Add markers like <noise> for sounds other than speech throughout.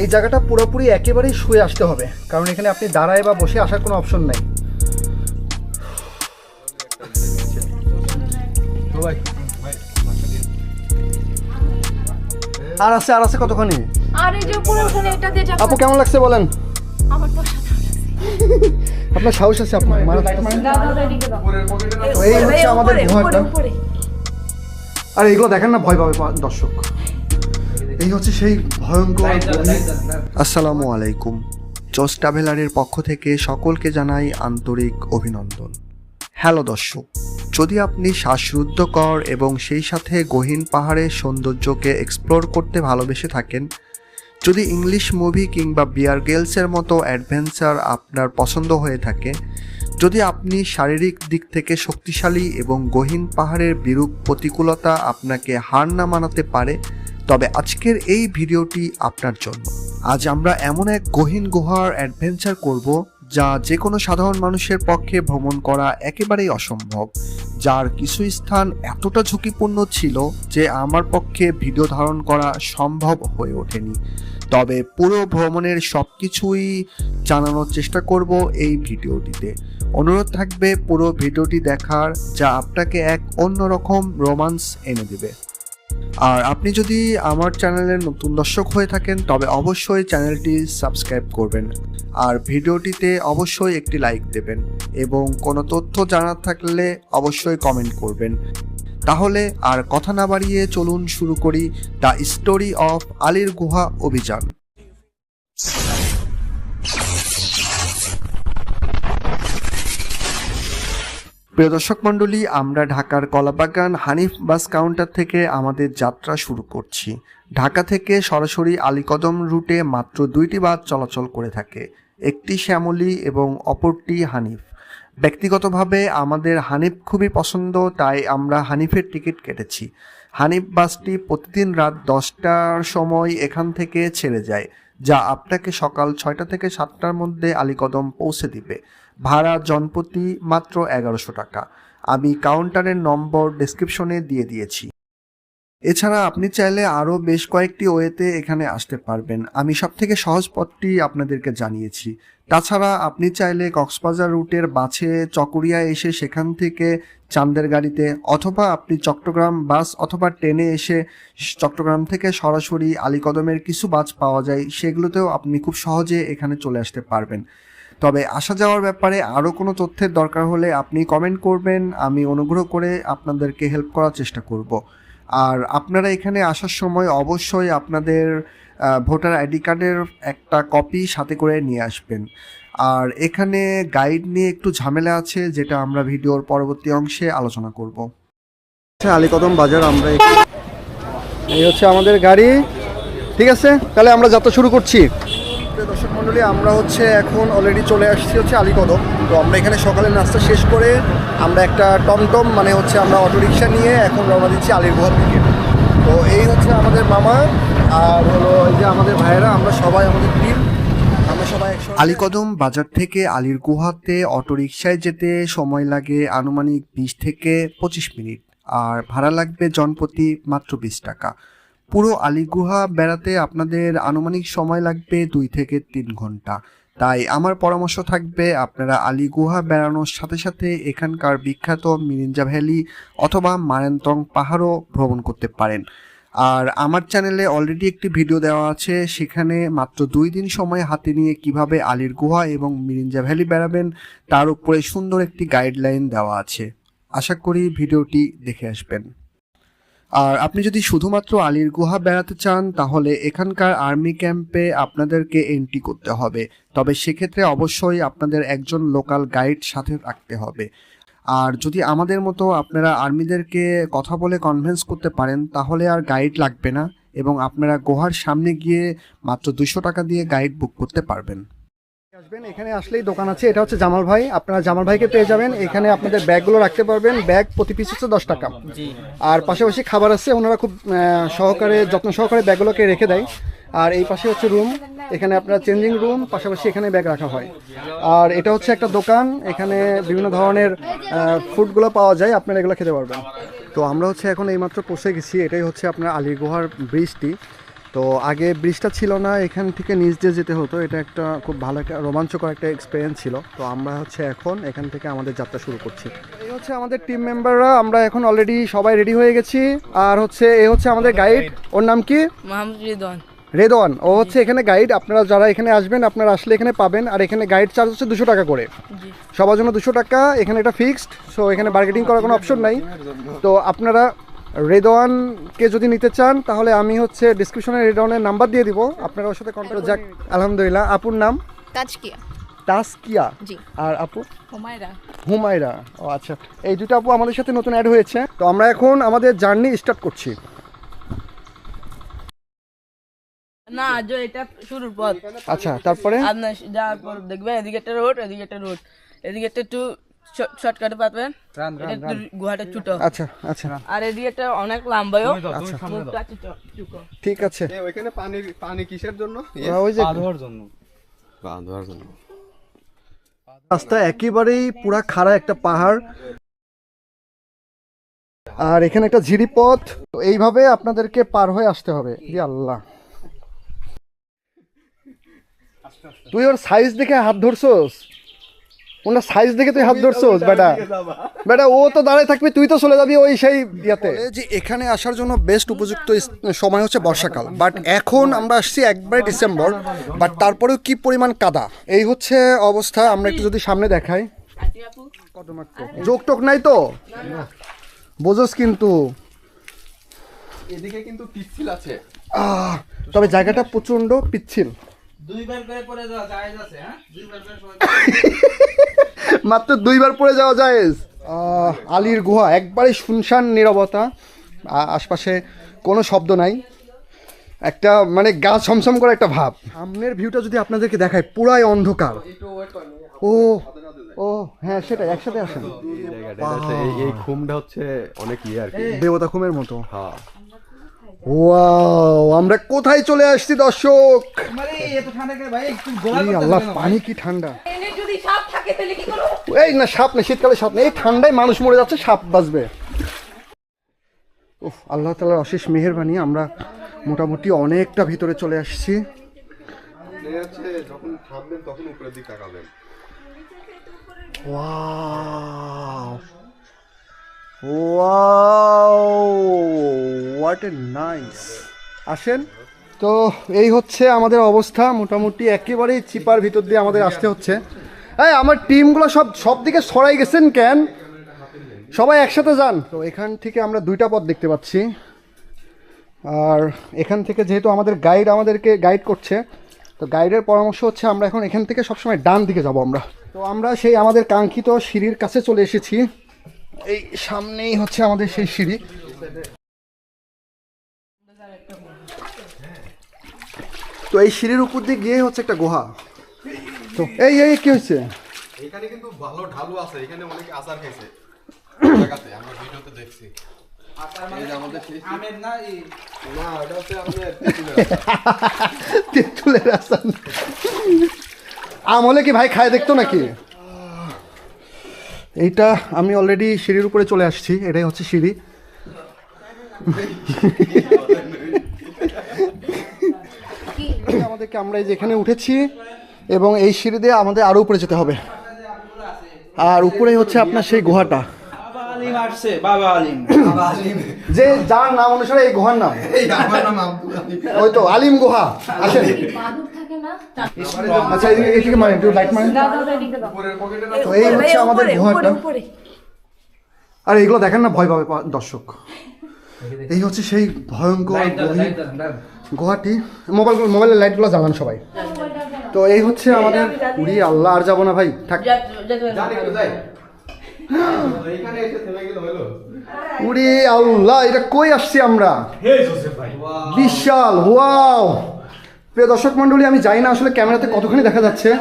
এই জায়গাটা পুরোপুরি একেবারেই শুয়ে আসতে হবে। কারণ এখানে আপনি দাঁড়ায় বা বসে আসার কোনো অপশন নাই। আর আছে আর আছে কতখানি? আপু কেমন লাগছে বলেন? আপনার সাহস আছে আপনার এই হচ্ছে আমাদের। আর এগুলো দেখেন না ভয় পাবে দর্শক। এই হচ্ছে সেই ভয়ঙ্কর আসসালামু আলাইকুম। জস ট্রাভেলারের পক্ষ থেকে সকলকে জানাই আন্তরিক অভিনন্দন। হ্যালো দর্শক যদি আপনি শ্বাসরুদ্ধকর এবং সেই সাথে গহীন পাহাড়ের সৌন্দর্যকে এক্সপ্লোর করতে ভালোবেসে থাকেন যদি ইংলিশ মুভি কিংবা বিয়ার গেলসের মতো অ্যাডভেঞ্চার আপনার পছন্দ হয়ে থাকে যদি আপনি শারীরিক দিক থেকে শক্তিশালী এবং গহীন পাহাড়ের বিরূপ প্রতিকূলতা আপনাকে হার না মানাতে পারে তবে আজকের এই ভিডিওটি আপনার জন্য। আজ আমরা এমন এক গহীন গুহার অ্যাডভেঞ্চার করব যা যে কোনো সাধারণ মানুষের পক্ষে ভ্রমণ করা একেবারেই অসম্ভব, যার কিছু স্থান এতটা ঝুঁকিপূর্ণ ছিল যে আমার পক্ষে ভিডিও ধারণ করা সম্ভব হয়ে ওঠেনি। তবে পুরো ভ্রমণের সব কিছুই জানানোর চেষ্টা করব এই ভিডিওটিতে। অনুরোধ থাকবে পুরো ভিডিওটি দেখার, যা আপনাকে এক অন্যরকম রোমান্স এনে দেবে। আর আপনি যদি আমার চ্যানেলের নতুন দর্শক হয়ে থাকেন, তবে অবশ্যই চ্যানেলটি সাবস্ক্রাইব করবেন। আর ভিডিওটিতে অবশ্যই একটি লাইক দেবেন এবং কোনো তথ্য জানার থাকলে অবশ্যই কমেন্ট করবেন। তাহলে আর কথা না বাড়িয়ে চলুন শুরু করি দ্য স্টোরি অফ আলীর গুহা অভিযান। প্রিয় দর্শক মণ্ডলী, আমরা ঢাকার কলাবাগান হানিফ বাস কাউন্টার থেকে আমাদের যাত্রা শুরু করছি। ঢাকা থেকে সরাসরি আলীকদম রুটে মাত্র দুইটি বাস চলাচল করে থাকে, একটি শ্যামলী এবং অপরটি হানিফ। ব্যক্তিগতভাবে আমাদের হানিফ খুবই পছন্দ, তাই আমরা হানিফের টিকিট কেটেছি। হানিফ বাসটি প্রতিদিন রাত দশটার সময় এখান থেকে ছেড়ে যায়, যা আপনাকে সকাল ছয়টা থেকে সাতটার মধ্যে আলীকদম পৌঁছে দিবে। ভাড়া জনপ্রতি মাত্র এগারোশো টাকা। আমি কাউন্টারের নম্বর ডেসক্রিপশনে দিয়ে দিয়েছি। এছাড়া আপনি চাইলে আরও বেশ কয়েকটি ওয়েতে এখানে আসতে পারবেন। আমি সব থেকে সহজ পথটি আপনাদেরকে জানিয়েছি। তাছাড়া আপনি চাইলে কক্সবাজার রুটের বাসে চকরিয়া এসে সেখান থেকে চান্দের গাড়িতে অথবা আপনি চট্টগ্রাম বাস অথবা ট্রেনে এসে চট্টগ্রাম থেকে সরাসরি আলীকদমের কিছু বাস পাওয়া যায়, সেগুলোতেও আপনি খুব সহজে এখানে চলে আসতে পারবেন। তবে আসা যাওয়ার ব্যাপারে আরও কোনো তথ্যের দরকার হলে আপনি কমেন্ট করবেন, আমি অনুগ্রহ করে আপনাদেরকে হেল্প করার চেষ্টা করব। আর আপনারা এখানে আসার সময় অবশ্যই আপনাদের ভোটার আইডি কার্ডের একটা কপি সাথে করে নিয়ে আসবেন। আর এখানে গাইড নিয়ে একটু ঝামেলা আছে, যেটা আমরা ভিডিওর পরবর্তী অংশে আলোচনা করব। আচ্ছা আলীকদম বাজার, আমরা এই হচ্ছে আমাদের গাড়ি। ঠিক আছে? তাহলে আমরা যাত্রা শুরু করছি। মণ্ডলী আমরা হচ্ছে এখন অলরেডি চলে আসছি হচ্ছে আলীকদম। তো আমরা এখানে সকালের নাস্তা শেষ করে আমরা একটা টমটম মানে হচ্ছে আমরা অটোরিকশা নিয়ে এখন রওনা দিচ্ছি আলীর গুহার দিকে। তো এই হচ্ছে আমাদের মামা আর হলো এই যে আমাদের ভাইয়েরা, আমরা সবাই আমাদের টিম আলীকদম বাজার থেকে আলীর গুহাতে অটোরিকশায় যেতে সময় লাগে আনুমানিক বিশ থেকে পঁচিশ মিনিট, আর ভাড়া লাগবে জনপ্রতি মাত্র বিশ টাকা। পুরো আলিগুহা বেড়াতে আপনাদের আনুমানিক সময় লাগবে দুই থেকে তিন ঘণ্টা। তাই আমার পরামর্শ থাকবে আপনারা আলিগুহা বেড়ানোর সাথে সাথে এখানকার বিখ্যাত মিরিঞ্জা ভ্যালি অথবা মারেন্তং পাহাড়ও ভ্রমণ করতে পারেন। আর আমার চ্যানেলে অলরেডি একটি ভিডিও দেওয়া আছে, সেখানে মাত্র দুই দিন সময় হাতে নিয়ে কীভাবে আলির গুহা এবং মিরিঞ্জা ভ্যালি বেড়াবেন, তার উপরে সুন্দর একটি গাইডলাইন দেওয়া আছে। আশা করি ভিডিওটি দেখে আসবেন। আর আপনি যদি শুধুমাত্র আলীর গুহা বেড়াতে চান, তাহলে এখানকার আর্মি ক্যাম্পে আপনাদেরকে এন্ট্রি করতে হবে। তবে সেক্ষেত্রে অবশ্যই আপনাদের একজন লোকাল গাইড সাথে রাখতে হবে। আর যদি আমাদের মতো আপনারা আর্মিদেরকে কথা বলে কনভিন্স করতে পারেন, তাহলে আর গাইড লাগবে না এবং আপনারা গুহার সামনে গিয়ে মাত্র দুশো টাকা দিয়ে গাইড বুক করতে পারবেন। আসবেন এখানে আসলেই দোকান আছে এটা হচ্ছে জামাল ভাই। আপনারা জামাল ভাইকে পেয়ে যাবেন এখানে আপনাদের ব্যাগগুলো রাখতে পারবেন ব্যাগ প্রতি পিস হচ্ছে দশ টাকা। আর পাশাপাশি খাবার আছে ওনারা খুব সহকারে যত্ন সহকারে ব্যাগগুলোকে রেখে দেয়। আর এই পাশে হচ্ছে রুম এখানে আপনার চেঞ্জিং রুম পাশাপাশি এখানে ব্যাগ রাখা হয়। আর এটা হচ্ছে একটা দোকান এখানে বিভিন্ন ধরনের ফুডগুলো পাওয়া যায় আপনারা এগুলো খেতে পারবেন। তো আমরা হচ্ছে এখন এইমাত্র পৌঁছে গেছি এটাই হচ্ছে আপনার আলী গুহার ব্রিজটি তো আগে ব্রিজটা ছিল না এখান থেকে নিচ দিয়ে যেতে হতো। এটা একটা খুব ভালো একটা রোমাঞ্চকর একটা এক্সপিরিয়েন্স ছিল। তো আমরা হচ্ছে এখন এখান থেকে আমাদের যাত্রা শুরু করছি। এই হচ্ছে আমাদের টিম মেম্বাররা আমরা এখন অলরেডি সবাই রেডি হয়ে গেছি। আর হচ্ছে এ হচ্ছে আমাদের গাইড ওর নাম কি? রিদওয়ান। রেদওয়ান। ও হচ্ছে এখানে গাইড আপনারা যারা এখানে আসবেন আপনারা আসলে এখানে পাবেন। আর এখানে গাইড চার্জ হচ্ছে দুশো টাকা করে। সবার জন্য দুশো টাকা। এখানে এটা ফিক্সড সো এখানে বার্গেটিং করার কোনো অপশন নাই। তো আপনারা রেদওয়ানকে যদি নিতে চান তাহলে আমি হচ্ছে ডিসক্রিপশনে রেদওয়ানের নাম্বার দিয়ে দিব। আপনারা ওর সাথে কন্ট্যাক্ট যাক। আলহামদুলিল্লাহ আপুর নাম? তাজকিয়া। তাসকিয়া জি। আর আপু? হুমায়রা। হুমায়রা। ও আচ্ছা। এই দুটো আপু আমাদের সাথে নতুন অ্যাড হয়েছে। তো আমরা এখন আমাদের জার্নি স্টার্ট করছি। না যে এটা শুরুর পথ। আচ্ছা তারপরে? আপনার যাওয়ার পর দেখবেন এদিকে একটা রোড এদিকে একটা রোড এদিকে একটা একটু শর্টকাটে পাবেন। গুহাটা ছোট। আচ্ছা আচ্ছা। আর এদিকে অনেক লম্বায়ও। ছোট ঠিক আছে। ওইখানে পানি পানি কিসের জন্য? ওই যে ধোয়ার জন্য। রাস্তা একেবারেই পুরা খাড়া একটা পাহাড়। আর এখানে একটা ঝিরি পথ এইভাবে আপনাদেরকে পার হয়ে আসতে হবে। জি আল্লাহ। তুই ওর সাইজ দেখে হাত ধরছোস? ওনার সাইজ দেখে তুই হাত ধরছোস বেটা। বেটা ও তো দাঁড়ায় থাকবি তুই তো চলে যাবি ওই সেই ইয়াতে। যে এখানে আসার জন্য বেস্ট উপযুক্ত সময় হচ্ছে বর্ষাকাল। বাট এখন আমরা আসছি একবারে ডিসেম্বর বাট তারপরেও কি পরিমাণ কাদা? এই হচ্ছে অবস্থা আমরা একটু যদি সামনে দেখাই। যোগ টোক নাই তো? বোঝোস কিন্তু। এদিকে কিন্তু পিচ্ছিল আছে। আহ, তবে জায়গাটা প্রচণ্ড পিচ্ছিল। দুইবার করে পরে যাওয়া যায় আছে হ্যাঁ? দুইবার করে <laughs> মাত্র দুইবার পড়ে যাওয়া যায় আহ, আলীর গুহা একবারে শুনশান নীরবতা। আশপাশে কোনো শব্দ নাই। একটা মানে গা ছমছম করে একটা ভাব। সামনের ভিউটা যদি আপনাদেরকে দেখায় পুরাই অন্ধকার। ও ও হ্যাঁ সেটাই একসাথে আসেন। এই এই খুমটা হচ্ছে অনেক ইয়ে আর কি। দেবতা খুমের মতো। হ্যাঁ। ওয়াও আমরা কোথায় চলে আসছি দর্শক? মানে আল্লাহ পানি কি ঠান্ডা? সাপ থাকে তাহলে কি করব? এই না সাপ না শীতকালে সাপ না এই ঠান্ডায় মানুষ মরে যাচ্ছে সাপ বাঁচবে। উফ আল্লাহ তালার অশেষ মেহেরবানি। আমরা মোটামুটি অনেকটা ভিতরে চলে আসছি। যখন তখন উপরের দিকে তাকাবেন। ওয়াও হোয়াট এ নাইস আসেন, তো এই হচ্ছে আমাদের অবস্থা, মোটামুটি একেবারেই চিপার ভিতর দিয়ে আমাদের আসতে হচ্ছে। এই, আমার টিমগুলো সব সব দিকে সরাই গেছেন কেন? সবাই একসাথে যান। তো এখান থেকে আমরা দুইটা পথ দেখতে পাচ্ছি। আর এখান থেকে যেহেতু আমাদের গাইড আমাদেরকে গাইড করছে, তো গাইডের পরামর্শ হচ্ছে আমরা এখন এখান থেকে সবসময় ডান দিকে যাব আমরা। তো আমরা সেই আমাদের কাঙ্ক্ষিত সিঁড়ির কাছে চলে এসেছি। এই সামনেই হচ্ছে আমাদের সেই সিঁড়ি। তো এই সিঁড়ির উপর দিয়ে গিয়ে হচ্ছে একটা গুহা। তো এই এই কি হচ্ছে এখানে কিন্তু ভালো ঢালু আছে এখানে অনেকে আচার খাইছে। জায়গাতে আমরা ভিডিওতে দেখছি। এই যে আমাদের সেই আমের না এই? না এটা হচ্ছে আমাদের তেঁতুলের আসান <laughs> আম হলে কি ভাই খায় দেখতো নাকি? এইটা আমি অলরেডি সিঁড়ির উপরে চলে আসছি এটাই হচ্ছে সিঁড়ি। আমাদেরকে আমরা এই যে উঠেছি এবং এই সিঁড়ি দিয়ে আমাদের আরও উপরে যেতে হবে। আর উপরে হচ্ছে আপনার সেই গুহাটা। আলিম আসছে বাবা আলিম বাবা আলিম যে যার নাম অনুসারে এই গুহার নাম। ওই তো আলিম গুহা। আসেন। আচ্ছা এদিকে মানে একটু লাইট মানে তো এই হচ্ছে আমাদের গুহাটা আর এগুলো দেখেন না ভয় পাবে দর্শক। এই হচ্ছে সেই ভয়ঙ্কর গুহাটি মোবাইল মোবাইলের লাইটগুলো জ্বালান সবাই। তো এই হচ্ছে আমাদের উড়ি আল্লাহ আর যাব না ভাই। থাক। জানি একটু যাই। এইখানে এসে থেমে গেলে হলো উড়ি আল্লাহ এটা কই আসছি আমরা? বিশাল ওয়াও প্রিয় দর্শক মন্ডলী আমি জানি না আসলে ক্যামেরাতে কতখানি দেখা যাচ্ছে।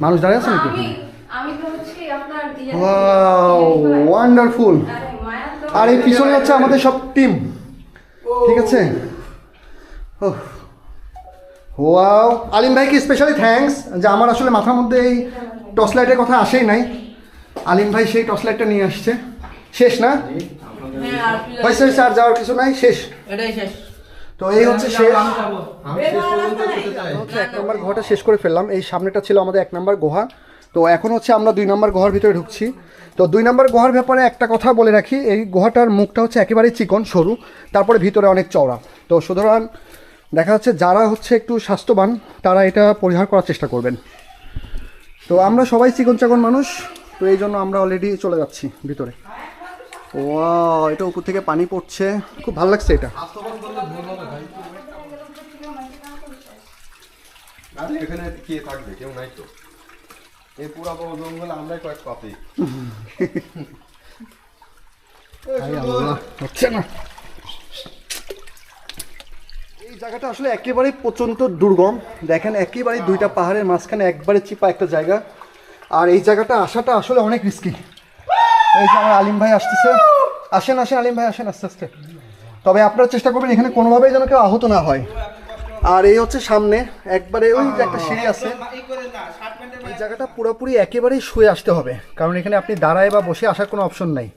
মানুষ দাঁড়িয়ে আছে নাকি? আমি আমি তো হচ্ছে আপনার ইয়ে- ওয়াও ওয়ান্ডারফুল আরে এই পিছনে হচ্ছে আমাদের সব টিম ঠিক আছে? ওহ। ওয়াও আলিম ভাইকে স্পেশালি থ্যাঙ্কস যে আমার আসলে মাথার মধ্যে এই টর্চ লাইটের কথা আসেই নাই। আলিম ভাই সেই টর্চ লাইটটা নিয়ে আসছে। শেষ না? হ্যাঁ হয়েছে হয়েছে আর যাওয়ার কিছু নাই? শেষ? এটাই শেষ। তো এই হচ্ছে শেষ। এক নম্বর গুহাটা শেষ করে ফেললাম। এই সামনেটা ছিল আমাদের এক নম্বর গুহা। তো এখন হচ্ছে আমরা দুই নম্বর গুহার ভিতরে ঢুকছি। তো দুই নম্বর গুহার ব্যাপারে একটা কথা বলে রাখি। এই গুহাটার মুখটা হচ্ছে একেবারেই চিকন সরু তারপরে ভিতরে অনেক চওড়া। তো সুতরাং দেখা যাচ্ছে যারা হচ্ছে একটু স্বাস্থ্যবান তারা এটা পরিহার করার চেষ্টা করবেন। তো আমরা সবাই চিকন চাকন মানুষ তো এই জন্য আমরা অলরেডি চলে যাচ্ছি ভিতরে। ও এটা উপর থেকে পানি পড়ছে। খুব ভালো লাগছে এটা। আরে এখানে কে থাকবে? কেউ নাই তো। এই পুরা বড় জঙ্গল আমরাই কয়েক হচ্ছে না। এই জায়গাটা আসলে একেবারেই প্রচণ্ড দুর্গম। দেখেন একেবারেই দুইটা পাহাড়ের মাঝখানে একবারে চিপা একটা জায়গা। আর এই জায়গাটা আসাটা আসলে অনেক রিস্কি এই যে আমার আলিম ভাই আসতেছে। আসেন আসেন আলিম ভাই আসেন আস্তে আস্তে। তবে আপনারা চেষ্টা করবেন এখানে কোনোভাবেই যেন কেউ আহত না হয়। আর এই হচ্ছে সামনে একবারে ওই যে একটা সিঁড়ি আছে। এই জায়গাটা পুরোপুরি একেবারেই শুয়ে আসতে হবে কারণ এখানে আপনি দাঁড়ায় বা বসে আসার কোনো অপশন নাই।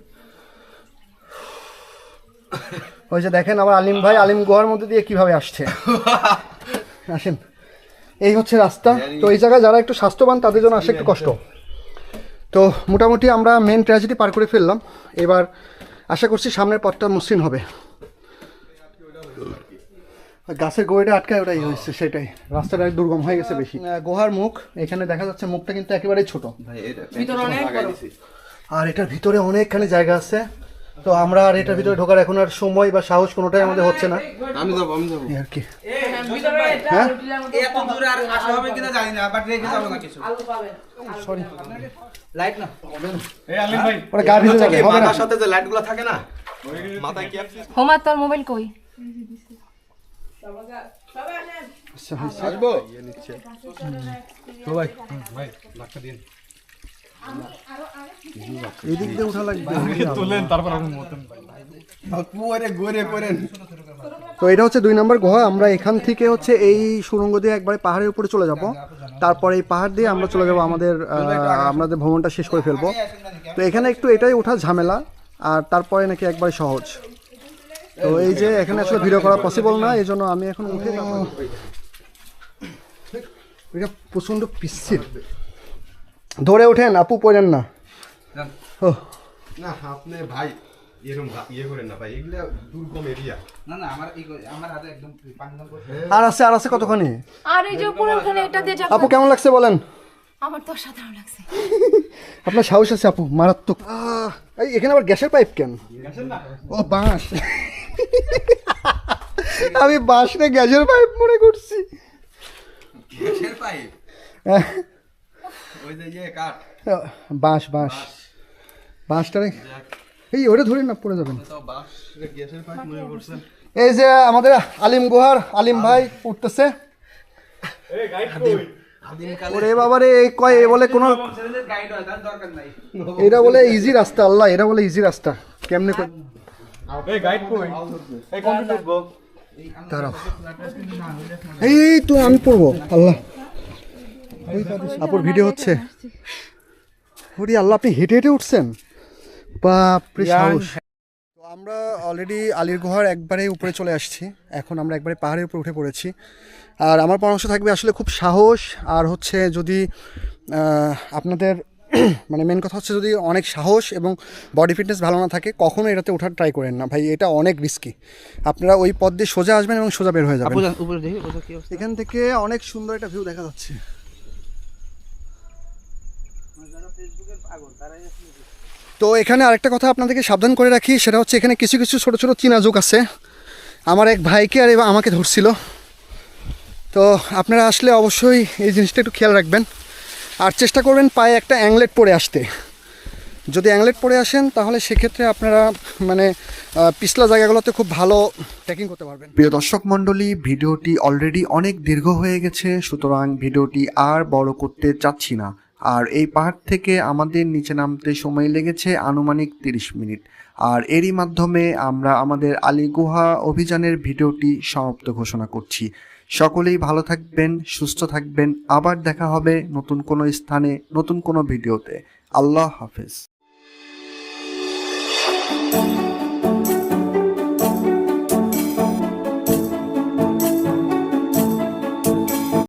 ওই যে দেখেন আমার আলিম ভাই আলিম গুহার মধ্যে দিয়ে কীভাবে আসছে। আসেন। এই হচ্ছে রাস্তা। তো এই জায়গায় যারা একটু স্বাস্থ্যবান তাদের জন্য আসে একটু কষ্ট। তো মোটামুটি আমরা মেন ট্র্যাজেডি পার করে ফেললাম। এবার আশা করছি সামনের পথটা মসৃণ হবে। গাছের গোড়াটা আটকায় ওটাই হয়েছে সেটাই। রাস্তাটা দুর্গম হয়ে গেছে বেশি। গুহার মুখ। এখানে দেখা যাচ্ছে মুখটা কিন্তু একেবারেই ছোট। ভাই এটা ভিতরে অনেক বড়। আর এটার ভিতরে অনেকখানি জায়গা আছে। তো আমরা আর এটার ভিতরে ঢোকার এখন আর সময় বা সাহস কোনোটাই আমাদের হচ্ছে না। আমি যাব আমি যাব। আর কি। হ্যাঁ? রুটিলার এত দূরে আর আসা হবে কিনা জানি না বাট রেখে যাব না কিছু। আলু পাবেন সরি লাইট না। ওরা গা ভিজে যাবে হবে না। সাথে যে লাইটগুলো থাকে না মাথায় কি আসছিস হোমা তোর মোবাইল কই। আসব? সবাই ভাই ধাক্কা দিন এদিক দিয়ে উঠা লাগবে। পুয়ারে গড়ে করেন। তো এটা হচ্ছে দুই নম্বর গুহা। আমরা এখান থেকে হচ্ছে এই সুড়ঙ্গ দিয়ে একবারে পাহাড়ের উপরে চলে যাব। তারপর এই পাহাড় দিয়ে আমরা চলে যাব আমাদের আমাদের ভ্রমণটা শেষ করে ফেলব। তো এখানে একটু এটাই ওঠা ঝামেলা আর তারপরে নাকি একবারে সহজ। তো এই যে এখানে আসলে ভিডিও করা পসিবল না এই জন্য আমি এখন উঠে এটা প্রচণ্ড পিচ্ছিল। ধরে ওঠেন আপু পড়েন না। ও। না আপনি ভাই এরকম ভা- ইয়ে করেন না ভাই এগুলা দুর্গম এরিয়া না না আমার এই আমার হাতে একদম পানি দাম করছে আর আছে আর আছে কতখানি? আর এই যে উপরে ওখানে এটা দিয়ে যাব। আপু কেমন লাগছে বলেন? আমার তো অসাধারণ লাগছে। আপনার সাহস আছে আপু মারাত্মক। এই এখানে আবার গ্যাসের পাইপ কেন? ও বাঁশ। <laughs> আমি বাঁশ রে গ্যাসের পাইপ মনে করছি। গ্যাসের পাইপ? ওই যে ইয়ে কাঠ। বাঁশ বাঁশ। বাঁশটারে এই ওটা ধরে না পড়ে যাবেন তো বাস গ্যাসের পাইপ করছেন এই যে আমাদের আলিম গুহার আলিম ভাই উঠতেছে। ওরে বাবারে এই কয় এ বলে কোনো গাইড তার দরকার নাই। এটা বলে ইজি রাস্তা আল্লাহ এটা বলে ইজি রাস্তা। কেমনে করে এই তো আমি পড়ব। আল্লাহ। আপুর ভিডিও হচ্ছে। ওরে আল্লাহ আপনি হেঁটে হেঁটে উঠছেন? বাপরে সাহস। তো আমরা অলরেডি আলির গুহার একবারে উপরে চলে আসছি। এখন আমরা একবারে পাহাড়ের উপরে উঠে পড়েছি। আর আমার পরামর্শ থাকবে আসলে খুব সাহস। আর হচ্ছে যদি আপনাদের <clears throat> মানে মেন কথা হচ্ছে যদি অনেক সাহস এবং বডি ফিটনেস ভালো না থাকে কখনো এটাতে ওঠার ট্রাই করেন না। ভাই এটা অনেক রিস্কি আপনারা ওই পথ দিয়ে সোজা আসবেন এবং সোজা বের হয়ে যাবেন। এখান থেকে অনেক সুন্দর একটা ভিউ দেখা যাচ্ছে। তো এখানে আরেকটা কথা আপনাদেরকে সাবধান করে রাখি সেটা হচ্ছে এখানে কিছু কিছু ছোট ছোট চীনা যুগ আছে। আমার এক ভাইকে আর আমাকে ধরছিল। তো আপনারা আসলে অবশ্যই এই জিনিসটা একটু খেয়াল রাখবেন। আর চেষ্টা করবেন পায়ে একটা অ্যাংলেট পরে আসতে। যদি অ্যাংলেট পরে আসেন, তাহলে সেক্ষেত্রে আপনারা মানে পিছলা জায়গাগুলোতে খুব ভালো ট্রেকিং করতে পারবেন। প্রিয় দর্শক মণ্ডলী, ভিডিওটি অলরেডি অনেক দীর্ঘ হয়ে গেছে, সুতরাং ভিডিওটি আর বড় করতে চাচ্ছি না। আর এই পাহাড় থেকে আমাদের নিচে নামতে সময় লেগেছে আনুমানিক তিরিশ মিনিট। আর এরই মাধ্যমে আমরা আমাদের আলী গুহা অভিযানের ভিডিওটি সমাপ্ত ঘোষণা করছি। সকলেই ভালো থাকবেন, সুস্থ থাকবেন। আবার দেখা হবে নতুন কোনো স্থানে, নতুন কোনো ভিডিওতে। আল্লাহ হাফেজ।